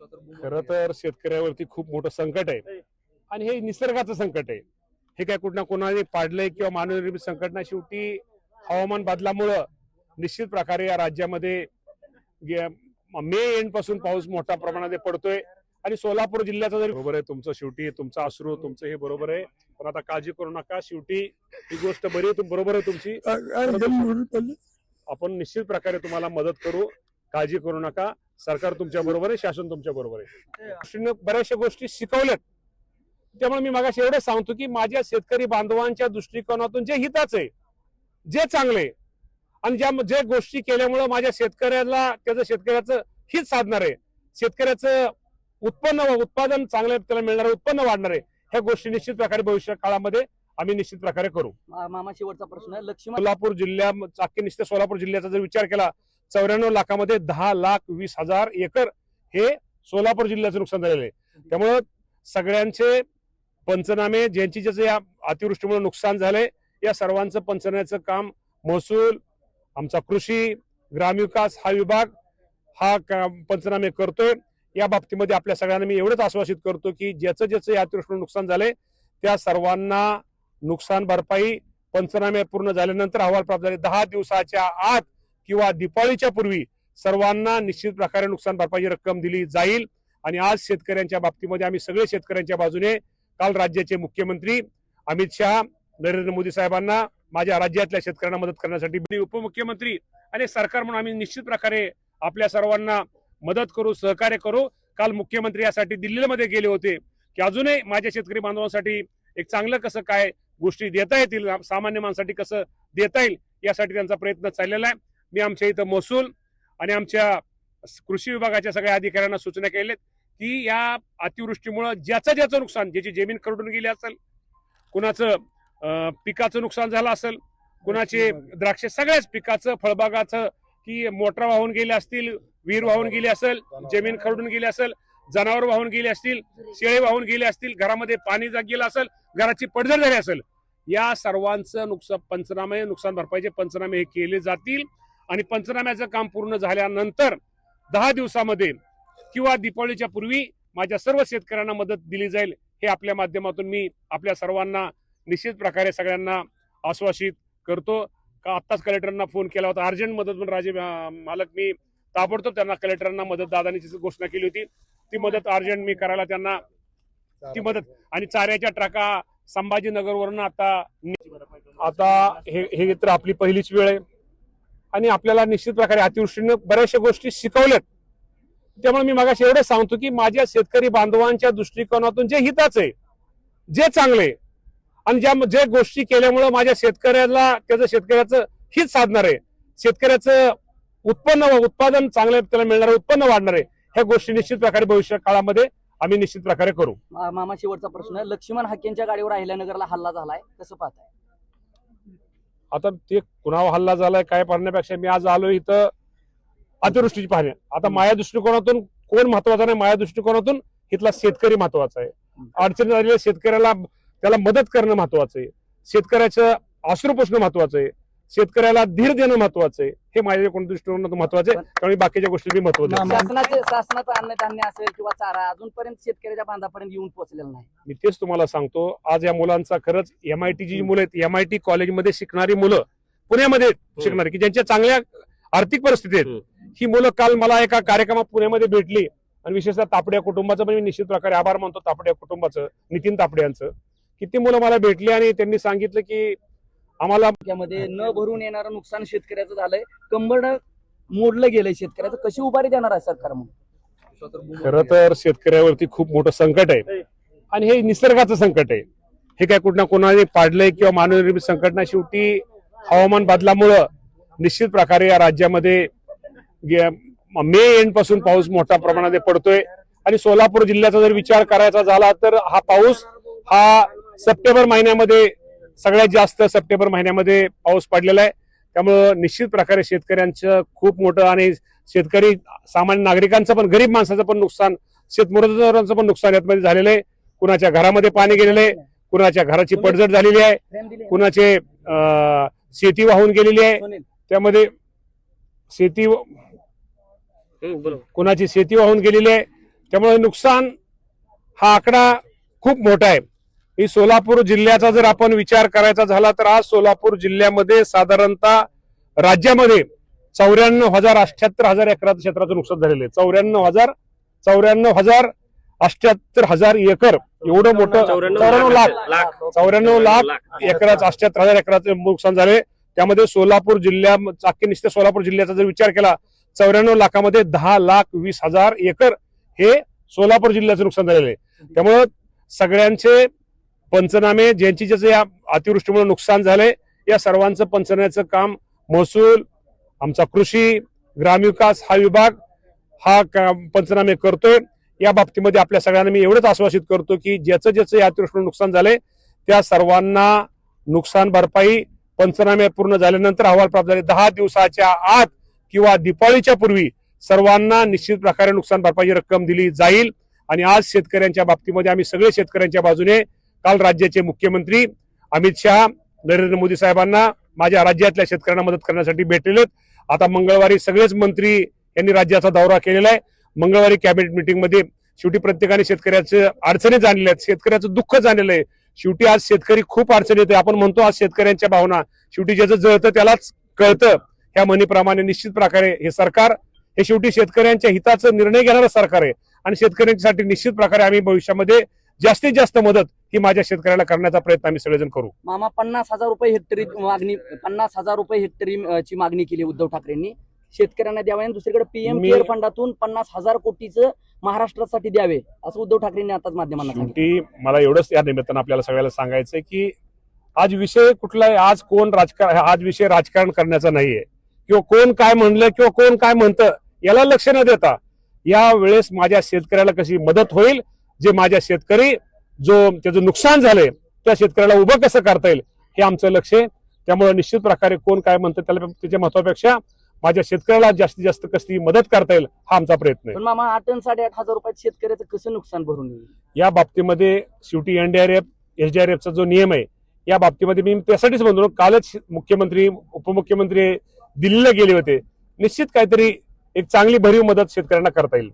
खरं तर शेतकऱ्यावरती खूप मोठं संकट आहे आणि हे निसर्गाचं संकट आहे हे काय कुठं कोणाने पाडलंय किंवा मानवनिर्मित संकट नाही शेवटी हवामान बदलामुळं निश्चित प्रकारे या राज्यामध्ये मे एंडपासून पाऊस मोठ्या प्रमाणात पडतोय आणि सोलापूर जिल्ह्याचा जरी बरोबर आहे तुमचं शेवटी तुमचं अश्रू तुमचं हे बरोबर आहे पण आता काळजी करू नका शेवटी ही गोष्ट बरी आहे तुम- बरोबर आहे तुमची आपण निश्चित प्रकारे तुम्हाला मदत करू काळजी करू नका सरकार तुमच्या बरोबर आहे शासन तुमच्या बरोबर आहे. गोष्टीनं बऱ्याचशा गोष्टी शिकवल्यात. त्यामुळे मी मागाशी एवढं सांगतो की माझ्या शेतकरी बांधवांच्या दृष्टिकोनातून जे हिताचं आहे जे चांगले आणि ज्या जे गोष्टी केल्यामुळं माझ्या शेतकऱ्याला त्याचं शेतकऱ्याचं हित साधणार आहे. शेतकऱ्याचं उत्पन्न उत्पादन चांगलं त्याला मिळणार उत्पन्न वाढणार आहे. ह्या गोष्टी निश्चित प्रकारे भविष्य काळामध्ये आम्ही निश्चित प्रकारे करू. मामा शेवटचा प्रश्न लक्ष्मण सोलापूर जिल्ह्या चाक्की निश्चित सोलापूर जिल्ह्याचा जर विचार केला चौऱ्याण्णव लाखामध्ये दहा लाख वीस हजार एकर हे सोलापूर जिल्ह्याचं नुकसान झालेलं आहे. त्यामुळं सगळ्यांचे पंचनामे ज्यांची ज्याचं या अतिवृष्टीमुळे नुकसान झाले या सर्वांचं पंचनाम्याचं काम महसूल आमचा कृषी ग्रामविकास हा विभाग हा का- पंचनामे करतोय. या बाबतीमध्ये आपल्या सगळ्यांना मी एवढंच आश्वासित करतो की ज्याचं ज्याचं या अतिवृष्टीमुळे नुकसान झाले त्या सर्वांना नुकसान भरपाई पंचनामे पूर्ण झाल्यानंतर अहवाल प्राप्त झाले. दहा दिवसाच्या आत किंवा दिपाळीच्या पूर्वी सर्वांना निश्चित प्रकारे नुकसान भरपाईची रक्कम दिली जाईल. आणि आज शेतकऱ्यांच्या बाबतीमध्ये आम्ही सगळे शेतकऱ्यांच्या बाजूने काल राज्याचे मुख्यमंत्री अमित शहा नरेंद्र मोदी साहेबांना माझ्या राज्यातल्या शेतकऱ्यांना मदत करण्यासाठी उपमुख्यमंत्री आणि सरकार म्हणून आम्ही निश्चित प्रकारे आपल्या सर्वांना मदत करू सहकार्य करू. काल मुख्यमंत्री यासाठी दिल्लीमध्ये गेले होते की अजूनही माझ्या शेतकरी बांधवांसाठी एक चांगलं कसं काय गोष्टी देता येतील सामान्य माणसाठी कसं देता येईल यासाठी त्यांचा प्रयत्न चाललेला आहे. मी आमच्या इथं महसूल आणि आमच्या कृषी विभागाच्या सगळ्या अधिकाऱ्यांना सूचना केल्यात की या अतिवृष्टीमुळं ज्याचं ज्याचं नुकसान ज्याची जमीन खरडून गेली असेल कुणाचं पिकाचं नुकसान झालं असेल कुणाचे द्राक्ष सगळ्याच पिकाचं फळबागाचं की मोटर वाहून गेले असतील विहीर वाहून गेली असेल जमीन खरडून गेली असेल जनावर वाहून गेली असतील शेळे वाहून गेले असतील घरामध्ये पाणी गेलं असेल घराची पडझड झाली असेल या सर्वांचं नुकसान पंचनामे नुकसान भरपाईचे पंचनामे हे केले जातील. आणि पंचनाम्याचं काम पूर्ण झाल्यानंतर दहा दिवसामध्ये किंवा दिपावलीच्या पूर्वी माझ्या सर्व शेतकऱ्यांना मदत दिली जाईल हे आपल्या माध्यमातून मी आपल्या सर्वांना निश्चित प्रकारे सगळ्यांना आश्वासित करतो. का आत्ताच कलेक्टरांना फोन केला होता. अर्जंट मदत म्हणून राजे मालक मी ताबडतोब त्यांना कलेक्टरांना मदत दादानीची घोषणा केली होती ती मदत अर्जंट मी करायला त्यांना ती मदत. आणि चाऱ्याच्या ट्रका संभाजीनगरवरून आता आता हे हे तर आपली पहिलीच वेळ आहे. आणि आपल्याला निश्चित प्रकारे अतिवृष्टीनं बऱ्याचशा गोष्टी शिकवल्यात. त्यामुळे मी मागाशी एवढं सांगतो की माझ्या शेतकरी बांधवांच्या दृष्टिकोनातून जे हिताचं आहे जे चांगले आहे, आणि ज्या जे गोष्टी केल्यामुळं माझ्या शेतकऱ्याला त्याचं शेतकऱ्याचं हित साधणार आहे. शेतकऱ्याचं उत्पन्न उत्पादन चांगलं त्याला मिळणार उत्पन्न वाढणार आहे ह्या गोष्टी निश्चित प्रकारे भविष्य काळामध्ये आम्ही निश्चित प्रकारे करू. मामा शेवटचा प्रश्न लक्ष्मण हाकेंच्या गाडीवर अहिल्यानगरला हल्ला झालाय कसं पाहताय? आता ते कुणावर हल्ला झालाय काय पाहण्यापेक्षा मी आज आलो इथं अतिवृष्टीची पाहण्या आता माझ्या दृष्टिकोनातून कोण महत्त्वाचा नाही माझ्या दृष्टिकोनातून इथला शेतकरी महत्त्वाचा आहे. अडचणी झालेल्या शेतकऱ्याला त्याला मदत करणं महत्वाचं आहे. शेतकऱ्याचं अश्रू पुसणं महत्वाचं आहे. शेतकऱ्याला धीर देणं महत्वाचं आहे. हे माझ्या कोण दृष्टिकोनातून महत्वाचं आहे. त्यामुळे बाकीच्या गोष्टी मी महत्वाचं आहे. शासनाचे शासनाचं अन्नधान्य असेल किंवा चारा अजूनपर्यंत शेतकऱ्याच्या बांधापर्यंत येऊन पोहोचलेला नाही. मी तेच तुम्हाला सांगतो. आज या मुलांचा खरंच एमआयटी जी मुलं आहेत एमआयटी कॉलेजमध्ये शिकणारी मुलं पुण्यामध्ये शिकणारी की ज्यांच्या चांगल्या आर्थिक परिस्थिती आहेत ही. मुलं काल मला एका कार्यक्रमात पुण्यामध्ये भेटली. आणि विशेषतः तापड्या कुटुंबाचं पण मी निश्चित प्रकारे आभार मानतो तापड्या कुटुंबाचं नितीन तापडे यांचं की ती मुलं मला भेटली आणि त्यांनी सांगितलं की आम्हाला त्यामध्ये न भरून येणारं नुकसान शेतकऱ्याचं झालंय. कंबड मोडलं गेलंय शेतकऱ्याचं. कशी उभारी देणार आहे सरकार म्हणून? खरं तर शेतकऱ्यावरती खूप मोठं संकट आहे. आणि हे निसर्गाचं संकट आहे. हे काय कुठं कोणाने पाडलंय किंवा मानवनिर्मित संकट नाही शेवटी हवामान बदलामुळं निश्चित प्रकारे या राज्यामध्ये मे एंडपासून पाऊस मोठ्या प्रमाणात पडतोय. आणि सोलापूर जिल्ह्याचा जर विचार करायचा झाला तर हा पाऊस हा सप्टेंबर महिन्यामध्ये सगळ्यात जास्त सप्टेंबर महिन्यामध्ये पाऊस पडलेला आहे. त्यामुळं निश्चित प्रकारे शेतकऱ्यांचं खूप मोठं आणि शेतकरी सामान्य नागरिकांचं पण गरीब माणसाचं पण नुकसान शेतमजुरांचं पण नुकसान यामध्ये झालेलं आहे. कुणाच्या घरामध्ये पाणी गेलेलं आहे कुणाच्या घराची पडझड झालेली आहे कुणाचे शेती वाहून गेलेली आहे. त्यामध्ये शेती कुणाची शेती वाहून गेलेली आहे. त्यामुळे नुकसान हा आकडा खूप मोठा आहे. ही सोलापूर जिल्ह्याचा जर आपण विचार करायचा झाला तर आज सोलापूर जिल्ह्यामध्ये साधारणतः राज्यामध्ये चौऱ्याण्णव हजार अठ्याहत्तर हजार एकराचं क्षेत्राचं नुकसान झालेलं आहे. चौऱ्याण्णव हजार चौऱ्याण्णव हजार अठ्याहत्तर हजार एकर एवढं मोठं चौऱ्याण्णव लाख. चौऱ्याण्णव लाख एकराचं अठ्याहत्तर हजार एकराचं नुकसान झाले त्यामध्ये सोलापूर जिल्ह्या चाकी नुसते सोलापूर जिल्ह्याचा जर विचार केला चौऱ्याण्णव लाखामध्ये दहा लाख वीस हजार एकर हे सोलापूर जिल्ह्याचं नुकसान झालेलं आहे. त्यामुळं सगळ्यांचे पंचनामे ज्यांची ज्याचं या अतिवृष्टीमुळे नुकसान झाले या सर्वांचं पंचनाम्याचं काम महसूल आमचा कृषी ग्रामविकास हा विभाग हा का- पंचनामे करतोय. या बाबतीमध्ये आपल्या सगळ्यांना मी एवढंच आश्वासित करतो की ज्याचं ज्याचं या अतिवृष्टीमुळे नुकसान झालंय त्या सर्वांना नुकसान भरपाई पंचनामे पूर्ण झाल्यानंतर अहवाल प्राप्त झाले. दहा दिवसाच्या आत किंवा दिपाळीच्या पूर्वी सर्वांना निश्चित प्रकारे नुकसान भरपाईची रक्कम दिली जाईल. आणि आज शेतकऱ्यांच्या बाबतीमध्ये आम्ही सगळे शेतकऱ्यांच्या बाजूने काल राज्याचे मुख्यमंत्री अमित शहा नरेंद्र मोदी साहेबांना माझ्या राज्यातल्या शेतकऱ्यांना मदत करण्यासाठी भेटलेले आता मंगळवारी सगळेच मंत्री यांनी राज्याचा दौरा केलेला आहे. मंगळवारी कॅबिनेट मिटिंगमध्ये शेवटी प्रत्येकाने शेतकऱ्याचं अडचणी जाणलेल्या आहेत. शेतकऱ्याचं दुःख जाणलेलं आहे. शेवटी आज शेतकरी खूप अडचणी येते आपण म्हणतो आज शेतकऱ्यांच्या भावना. शेवटी ज्याचं जळतं त्यालाच कळतं. ह्या म्हणीप्रमाणे निश्चित प्रकारे हे सरकार हे शेवटी शेतकऱ्यांच्या हिताचा निर्णय घेणारं सरकार आहे. आणि शेतकऱ्यांसाठी निश्चित प्रकारे आम्ही भविष्यामध्ये जास्तीत जास्त मदत ही माझ्या शेतकऱ्याला करण्याचा प्रयत्न आम्ही सगळेजण करू. मामा पन्नास हजार रुपये हेक्टरी मागणी पन्नास हजार रुपये हेक्टरी ची मागणी केली उद्धव ठाकरेंनी. शेतकऱ्यांना द्यावे आणि दुसरीकडे पीएम केअर फंडातून पन्नास हजार कोटीचं महाराष्ट्रासाठी द्यावे असं उद्धव ठाकरेंनी आताच माध्यमांना सांगितलं. मला एवढंच या निमित्तानं आपल्याला सगळ्याला सांगायचं की आज विषय कुठला आहे आज कोण राजकारण आज विषय राजकारण करण्याचा नाहीये. किंवा कोण काय म्हणलं किंवा कोण काय म्हणतं याला लक्ष न देता या वेळेस माझ्या शेतकऱ्याला कशी मदत होईल जे माझ्या शेतकरी जो त्याचं नुकसान झालंय त्या शेतकऱ्याला उभं कसं करता येईल हे आमचं लक्ष आहे. त्यामुळे निश्चित प्रकारे कोण काय म्हणतं त्याला त्याच्या महत्वापेक्षा माझ्या शेतकऱ्याला जास्तीत जास्त कशी मदत करता येईल हा आमचा प्रयत्न आहे. आठ साडेआठ हजार रुपयात शेतकऱ्याचं कसं नुकसान भरून येईल? या बाबतीमध्ये शेवटी एनडीआरएफ एसडीआरएफचा जो नियम आहे या बाबतीमध्ये मी त्यासाठीच म्हणतो कालच मुख्यमंत्री उपमुख्यमंत्री दिल्लीला गेले होते. निश्चित काहीतरी एक चांगली भरीव मदत शेतकऱ्यांना करता येईल.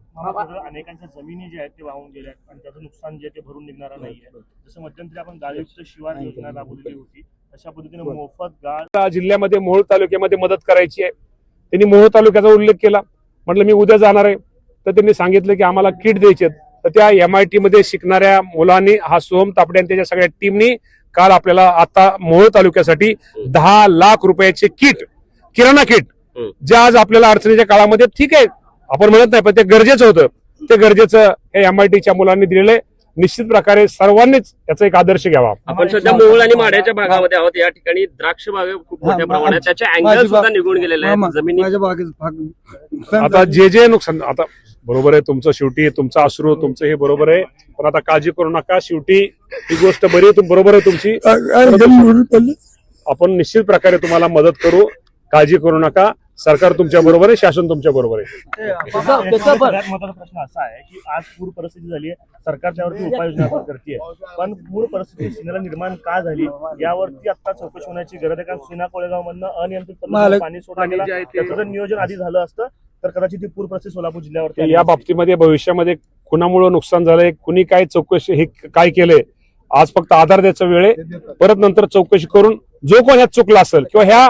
अनेकांच्या जमिनी जे आहेत ते वाहून गेल्या आणि त्याचं नुकसान जे आहे ते भरून निघणार नाहीये जसं मध्यंतरी आपण गाळयुक्त शिवार योजना राबवलेली होती अशा पद्धतीने मोफत गाळ जिल्ह्यामध्ये मोहोळ तालुक्यामध्ये मदत करायची आहे. त्यांनी मोहोळ तालुक्याचा उल्लेख केला. म्हटलं मी उद्या जाणार आहे. तर त्यांनी सांगितलं की आम्हाला किट द्यायचे तर त्या एम आय टी मध्ये शिकणाऱ्या मुलांनी हा सोहम तापडे आणि त्याच्या सगळ्या टीमनी काल आपल्याला आता मोहोळ तालुक्यासाठी दहा लाख रुपयाचे किट किराणा किट. जे आज आपल्याला अडचणीच्या काळामध्ये ठीक आहे. आपण म्हणत नाही पण ते गरजेचं होतं. ते गरजेचं हे एम आय टीच्या मुलांनी दिलेलं आहे. निश्चित प्रकारे सर्वांनीच याचा एक आदर्श घ्यावा. आपण सध्या मोहोळ आणि माड्याच्या भागामध्ये आहोत. या ठिकाणी द्राक्ष बाग खूप मोठ्या हा, प्रमाणात त्याचे अँगल सुद्धा निघून गेलेले आहेत. जमिनी आता जे जे नुकसान आता बरोबर आहे तुमचं शेवटी तुमचं अश्रू तुमचं हे बरोबर आहे. पण आता काळजी करू नका. शेवटी ही गोष्ट बरी आहे तुम- बरोबर आहे तुमची. आपण निश्चित प्रकारे तुम्हाला मदत करू. काळजी करू नका. सरकार तुमच्या बरोबर आहे शासन तुमच्या बरोबर आहे. महत्त्वाचा प्रश्न असा आहे की आज पूर परिस्थिती झाली आहे सरकार त्यावरती उपाययोजना पण करते पण पूर परिस्थिती सीनेला निर्माण का झाली? यावरती आता चौकशी होण्याची गरज आहे कारण सीना कोळेगाव मधनं अनियंत्रित पाणी सोडलं गेलं त्याचं जर नियोजन आधी झालं असतं तर कदाचित ही पूर परिस्थिती सोलापूर जिल्ह्यावरती या. बाबतीमध्ये भविष्यामध्ये कुणामुळं नुकसान झालंय कुणी काय चौकशी हे काय केलंय? आज फक्त आधार द्यायचा वेळ आहे. परत नंतर चौकशी करून जो कोण ह्यात चुकला असेल किंवा ह्या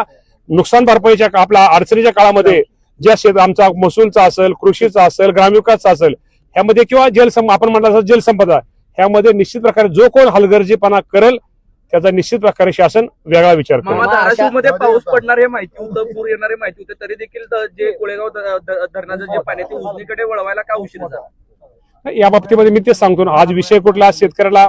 नुकसान भरपाईच्या आपल्या अडचणीच्या काळामध्ये ज्या शेत आमचा महसूलचा असेल कृषीचा असेल ग्रामविकासचा असेल ह्यामध्ये किंवा जलसं आपण म्हटलं जलसंपदा ह्यामध्ये निश्चित प्रकारे जो कोण हलगर्जीपणा करेल त्याचा निश्चित प्रकारे शासन वेगळा विचारमध्ये पाऊस पडणार हे माहिती होतं पूर येणार हे माहिती होतं तरी देखील जे कोळेगाव धरणाचं जे पाणी ते उजनीकडे वळवायला का उशीर झाला? या बाबतीमध्ये मी तेच सांगतो ना आज विषय कुठला शेतकऱ्याला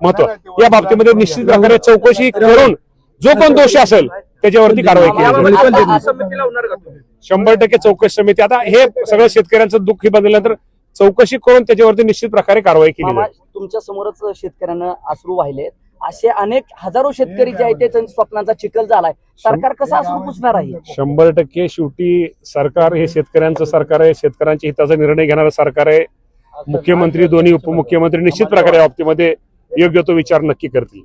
महत्त्व. या बाबतीमध्ये निश्चित प्रकारे चौकशी करून जो कोण दोषी असेल त्याच्यावरती कारवाई केली तुम्ही? शंभर टक्के चौकशी समिती. आता हे सगळं शेतकऱ्यांचं दुःख बनल्यानंतर चौकशी करून त्याच्यावरती निश्चित प्रकारे कारवाई केली तुमच्या समोरच शेतकऱ्यांना अश्रू वाहिले असे अनेक हजारो शेतकरी जे आहेत ते त्यांच्या स्वप्नांचा चिखल झालाय. सरकार कसं अश्रू पुसणार आहे? शंभर टक्के शेवटी सरकार हे शेतकऱ्यांचं सरकार आहे. शेतकऱ्यांच्या हिताचा निर्णय घेणारं सरकार आहे. मुख्यमंत्री दोन्ही उपमुख्यमंत्री निश्चित प्रकारे बाबतीमध्ये योग्य तो विचार नक्की करतील.